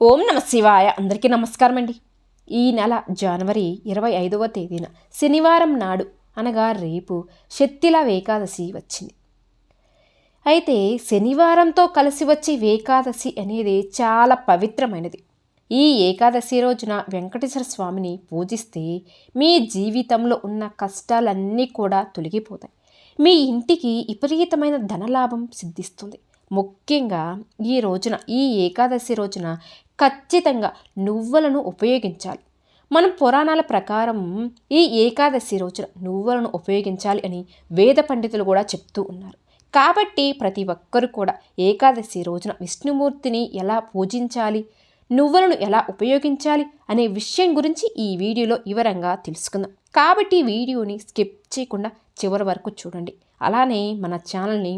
ఓం నమ శివాయ. అందరికీ నమస్కారం అండి. ఈ నెల జనవరి ఇరవై ఐదవ తేదీన శనివారం నాడు అనగా రేపు శక్తిల ఏకాదశి వచ్చింది. అయితే శనివారంతో కలిసి వచ్చే ఏకాదశి అనేది చాలా పవిత్రమైనది. ఈ ఏకాదశి రోజున వెంకటేశ్వర స్వామిని పూజిస్తే మీ జీవితంలో ఉన్న కష్టాలన్నీ కూడా తొలగిపోతాయి. మీ ఇంటికి విపరీతమైన ధనలాభం సిద్ధిస్తుంది. ముఖ్యంగా ఈ రోజున ఈ ఏకాదశి రోజున ఖచ్చితంగా నువ్వులను ఉపయోగించాలి. మనం పురాణాల ప్రకారం ఈ ఏకాదశి రోజున నువ్వులను ఉపయోగించాలి అని వేద పండితులు కూడా చెప్తూ ఉన్నారు. కాబట్టి ప్రతి ఒక్కరు కూడా ఏకాదశి రోజున విష్ణుమూర్తిని ఎలా పూజించాలి నువ్వులను ఎలా ఉపయోగించాలి అనే విషయం గురించి ఈ వీడియోలో వివరంగా తెలుసుకుందాం. కాబట్టి వీడియోని స్కిప్ చేయకుండా చివరి వరకు చూడండి. అలానే మన ఛానల్ని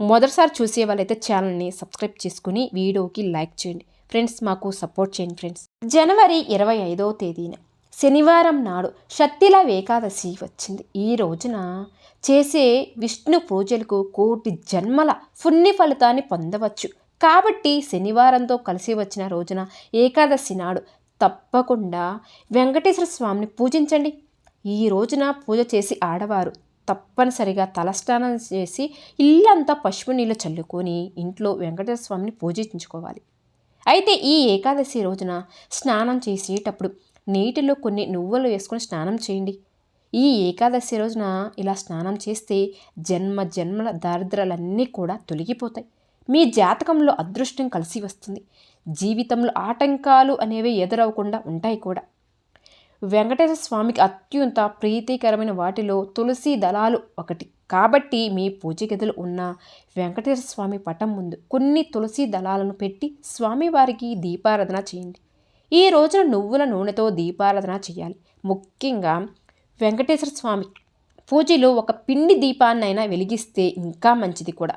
మొదటిసారి చూసే వాళ్ళైతే ఛానల్ని సబ్స్క్రైబ్ చేసుకుని వీడియోకి లైక్ చేయండి. ఫ్రెండ్స్ మాకు సపోర్ట్ చేయండి ఫ్రెండ్స్. జనవరి ఇరవై ఐదో తేదీన శనివారం నాడు షత్తిల ఏకాదశి వచ్చింది. ఈ రోజున చేసే విష్ణు పూజలకు కోటి జన్మల పుణ్య ఫలితాన్ని పొందవచ్చు. కాబట్టి శనివారంతో కలిసి వచ్చిన రోజున ఏకాదశి నాడు తప్పకుండా వెంకటేశ్వర స్వామిని పూజించండి. ఈ రోజున పూజ చేసి ఆడవారు తప్పనిసరిగా తలస్నానం చేసి ఇల్లంతా పసుపు నీళ్ళు చల్లుకొని ఇంట్లో వెంకటేశ్వర స్వామిని పూజించుకోవాలి. అయితే ఈ ఏకాదశి రోజున స్నానం చేసేటప్పుడు నీటిలో కొన్ని నువ్వులు వేసుకొని స్నానం చేయండి. ఈ ఏకాదశి రోజున ఇలా స్నానం చేస్తే జన్మ జన్మల దారిద్రాలన్నీ కూడా తొలగిపోతాయి. మీ జాతకంలో అదృష్టం కలిసి వస్తుంది. జీవితంలో ఆటంకాలు అనేవి ఎదురవకుండా ఉంటాయి కూడా. వెంకటేశ్వర స్వామికి అత్యంత ప్రీతికరమైన వాటిలో తులసి దళాలు ఒకటి. కాబట్టి మీ పూజ గదులు ఉన్న వెంకటేశ్వర స్వామి పటం ముందు కొన్ని తులసి దళాలను పెట్టి స్వామివారికి దీపారాధన చేయండి. ఈ రోజున నువ్వుల నూనెతో దీపారాధన చేయాలి. ముఖ్యంగా వెంకటేశ్వర స్వామి పూజలో ఒక పిండి దీపాన్నైనా వెలిగిస్తే ఇంకా మంచిది కూడా.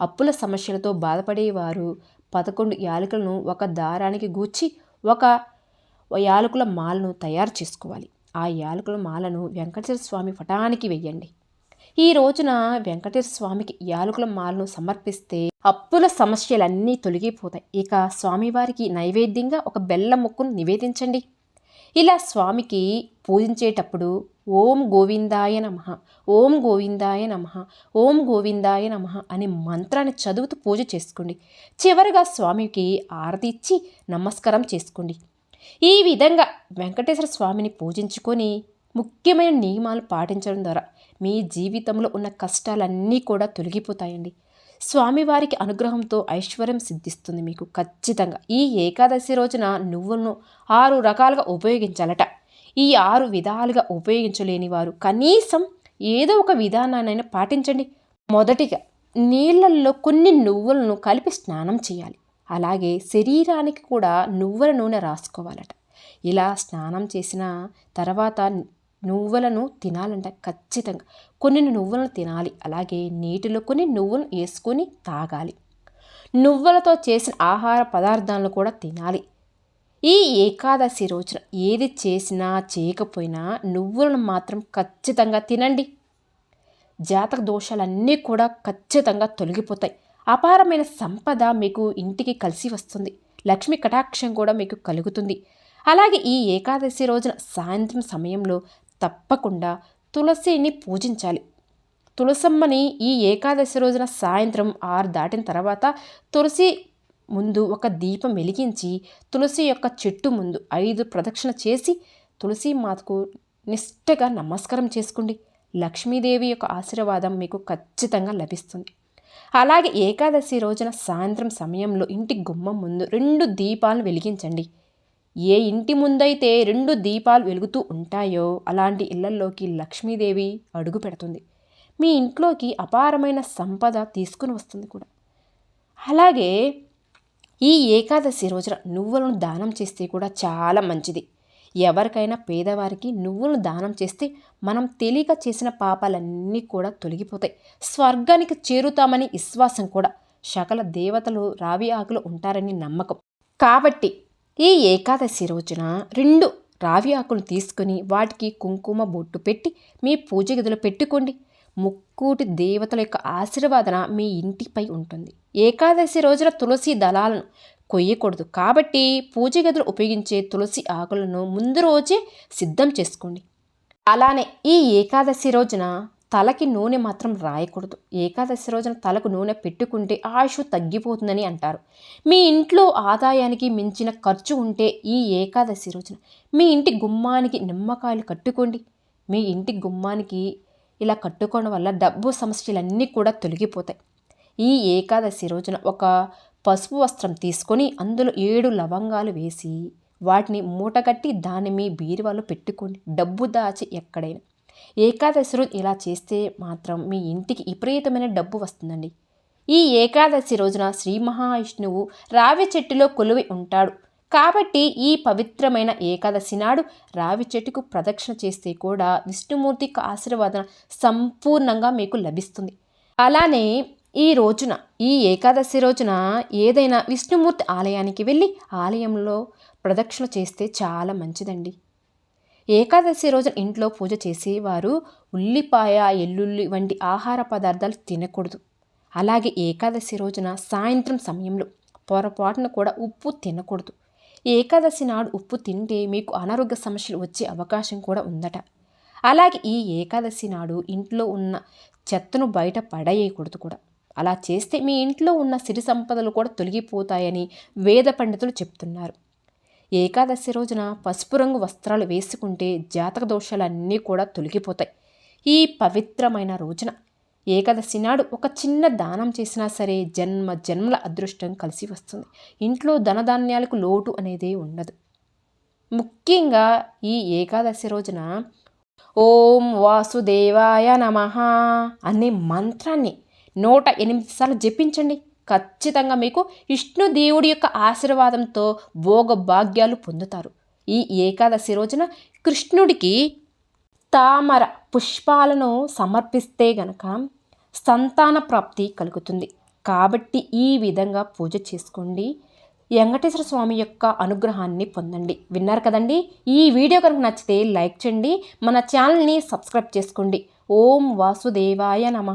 అప్పుల సమస్యలతో బాధపడేవారు పదకొండు యాలకులను ఒక దారానికి గూర్చి ఒక యాలకుల మాలను తయారు చేసుకోవాలి. ఆ యాలకుల మాలను వెంకటేశ్వర స్వామి పటానికి వెయ్యండి. ఈ రోజున వెంకటేశ్వర స్వామికి యాలకుల మాలను సమర్పిస్తే అప్పుల సమస్యలన్నీ తొలగిపోతాయి. ఇక స్వామివారికి నైవేద్యంగా ఒక బెల్లం ముక్కును నివేదించండి. ఇలా స్వామికి పూజించేటప్పుడు ఓం గోవిందాయ నమ ఓం గోవిందాయ నమ ఓం గోవిందాయ నమ అనే మంత్రాన్ని చదువుతూ పూజ చేసుకోండి. చివరిగా స్వామికి ఆరతి ఇచ్చి నమస్కారం చేసుకోండి. ఈ విధంగా వెంకటేశ్వర స్వామిని పూజించుకొని ముఖ్యమైన నియమాలు పాటించడం ద్వారా మీ జీవితంలో ఉన్న కష్టాలన్నీ కూడా తొలగిపోతాయండి. స్వామివారికి అనుగ్రహంతో ఐశ్వర్యం సిద్ధిస్తుంది మీకు ఖచ్చితంగా. ఈ ఏకాదశి రోజున నువ్వులను ఆరు రకాలుగా ఉపయోగించాలట. ఈ ఆరు విధాలుగా ఉపయోగించలేని వారు కనీసం ఏదో ఒక విధానాన్నైనా పాటించండి. మొదటిగా నీళ్ళల్లో కొన్ని నువ్వులను కలిపి స్నానం చేయాలి. అలాగే శరీరానికి కూడా నువ్వుల నూనె రాసుకోవాలట. ఇలా స్నానం చేసిన తర్వాత నువ్వులను తినాలంట ఖచ్చితంగా. కొన్ని నువ్వులను తినాలి. అలాగే నీటిలో కొన్ని నువ్వులను వేసుకొని తాగాలి. నువ్వులతో చేసిన ఆహార పదార్థాలను కూడా తినాలి. ఈ ఏకాదశి రోజున ఏది చేసినా చేయకపోయినా నువ్వులను మాత్రం ఖచ్చితంగా తినండి. జాతక దోషాలన్నీ కూడా ఖచ్చితంగా తొలగిపోతాయి. అపారమైన సంపద మీకు ఇంటికి కలిసి వస్తుంది. లక్ష్మి కటాక్షం కూడా మీకు కలుగుతుంది. అలాగే ఈ ఏకాదశి రోజున సాయంత్రం సమయంలో తప్పకుండా తులసిని పూజించాలి. తులసమ్మని ఈ ఏకాదశి రోజున సాయంత్రం ఆరు దాటిన తర్వాత తులసి ముందు ఒక దీపం వెలిగించి తులసి యొక్క చెట్టు ముందు ఐదు ప్రదక్షిణ చేసి తులసి మాతకు నిష్టగా నమస్కారం చేసుకోండి. లక్ష్మీదేవి యొక్క ఆశీర్వాదం మీకు ఖచ్చితంగా లభిస్తుంది. అలాగే ఏకాదశి రోజున సాయంత్రం సమయంలో ఇంటి గుమ్మం ముందు రెండు దీపాలను వెలిగించండి. ఏ ఇంటి ముందైతే రెండు దీపాలు వెలుగుతూ ఉంటాయో అలాంటి ఇళ్ళల్లోకి లక్ష్మీదేవి అడుగు పెడుతుంది. మీ ఇంట్లోకి అపారమైన సంపద తీసుకుని వస్తుంది కూడా. అలాగే ఈ ఏకాదశి రోజున నువ్వులను దానం చేస్తే కూడా చాలా మంచిది. ఎవరికైనా పేదవారికి నువ్వులను దానం చేస్తే మనం తెలియక చేసిన పాపాలన్నీ కూడా తొలగిపోతాయి. స్వర్గానికి చేరుతామని విశ్వాసం కూడా సకల దేవతలు రావి ఆకులు ఉంటారని నమ్మకం. కాబట్టి ఈ ఏకాదశి రోజున రెండు రావి ఆకులు తీసుకొని వాటికి కుంకుమ బొట్టు పెట్టి మీ పూజ గదిలో పెట్టుకోండి. ముక్కోటి దేవతల యొక్క ఆశీర్వాదన మీ ఇంటిపై ఉంటుంది. ఏకాదశి రోజున తులసి దళాలను కొయ్యకూడదు. కాబట్టి పూజ గదిలో ఉపయోగించే తులసి ఆకులను ముందు రోజే సిద్ధం చేసుకోండి. అలానే ఈ ఏకాదశి రోజున తలకి నూనె మాత్రం రాయకూడదు. ఏకాదశి రోజున తలకు నూనె పెట్టుకుంటే ఆయుష్ తగ్గిపోతుందని అంటారు. మీ ఇంట్లో ఆదాయానికి మించిన ఖర్చు ఉంటే ఈ ఏకాదశి రోజున మీ ఇంటి గుమ్మానికి నిమ్మకాయలు కట్టుకోండి. మీ ఇంటి గుమ్మానికి ఇలా కట్టుకోవడం వల్ల డబ్బు సమస్యలన్నీ కూడా తొలగిపోతాయి. ఈ ఏకాదశి రోజున ఒక పసుపు వస్త్రం తీసుకొని అందులో ఏడు లవంగాలు వేసి వాటిని మూటగట్టి దాన్ని మీ బీరువాలో పెట్టుకోండి. డబ్బు దాచి ఎక్కడైనా. ఏకాదశి రోజు ఇలా చేస్తే మాత్రం మీ ఇంటికి విపరీతమైన డబ్బు వస్తుందండి. ఈ ఏకాదశి రోజున శ్రీ మహావిష్ణువు రావి చెట్టులో కొలువి ఉంటాడు. కాబట్టి ఈ పవిత్రమైన ఏకాదశి నాడు రావి చెట్టుకు ప్రదక్షిణ చేస్తే కూడా విష్ణుమూర్తికి ఆశీర్వాదన సంపూర్ణంగా మీకు లభిస్తుంది. అలానే ఈ రోజున ఈ ఏకాదశి రోజున ఏదైనా విష్ణుమూర్తి ఆలయానికి వెళ్ళి ఆలయంలో ప్రదక్షిణ చేస్తే చాలా మంచిదండి. ఏకాదశి రోజున ఇంట్లో పూజ చేసేవారు ఉల్లిపాయ ఎల్లుల్లి వంటి ఆహార పదార్థాలు తినకూడదు. అలాగే ఏకాదశి రోజున సాయంత్రం సమయంలో పొరపాటున కూడా ఉప్పు తినకూడదు. ఏకాదశి నాడు ఉప్పు తింటే మీకు అనారోగ్య సమస్యలు వచ్చే అవకాశం కూడా ఉందట. అలాగే ఈ ఏకాదశి నాడు ఇంట్లో ఉన్న చెత్తను బయట పడేయకూడదు కూడా. అలా చేస్తే మీ ఇంట్లో ఉన్న సిరి సంపదలు కూడా తొలగిపోతాయని వేద పండితులు చెప్తున్నారు. ఏకాదశి రోజున పసుపు రంగు వస్త్రాలు వేసుకుంటే జాతక దోషాలన్నీ కూడా తొలగిపోతాయి. ఈ పవిత్రమైన రోజున ఏకాదశి నాడు ఒక చిన్న దానం చేసినా సరే జన్మ జన్మల అదృష్టం కలిసి వస్తుంది. ఇంట్లో ధనధాన్యాలకు లోటు అనేది ఉండదు. ముఖ్యంగా ఈ ఏకాదశి రోజున ఓం వాసుదేవాయ నమ అనే మంత్రాన్ని నూట ఎనిమిది సార్లు జపించండి. ఖచ్చితంగా మీకు విష్ణుదేవుడి యొక్క ఆశీర్వాదంతో భోగ భాగ్యాలు పొందుతారు. ఈ ఏకాదశి రోజున కృష్ణుడికి తామర పుష్పాలను సమర్పిస్తే గనక సంతాన ప్రాప్తి కలుగుతుంది. కాబట్టి ఈ విధంగా పూజ చేసుకోండి. వెంకటేశ్వర స్వామి యొక్క అనుగ్రహాన్ని పొందండి. విన్నారు కదండి? ఈ వీడియో కనుక నచ్చితే లైక్ చేయండి. మన ఛానల్ని సబ్స్క్రైబ్ చేసుకోండి. ఓం వాసుదేవాయ నమ.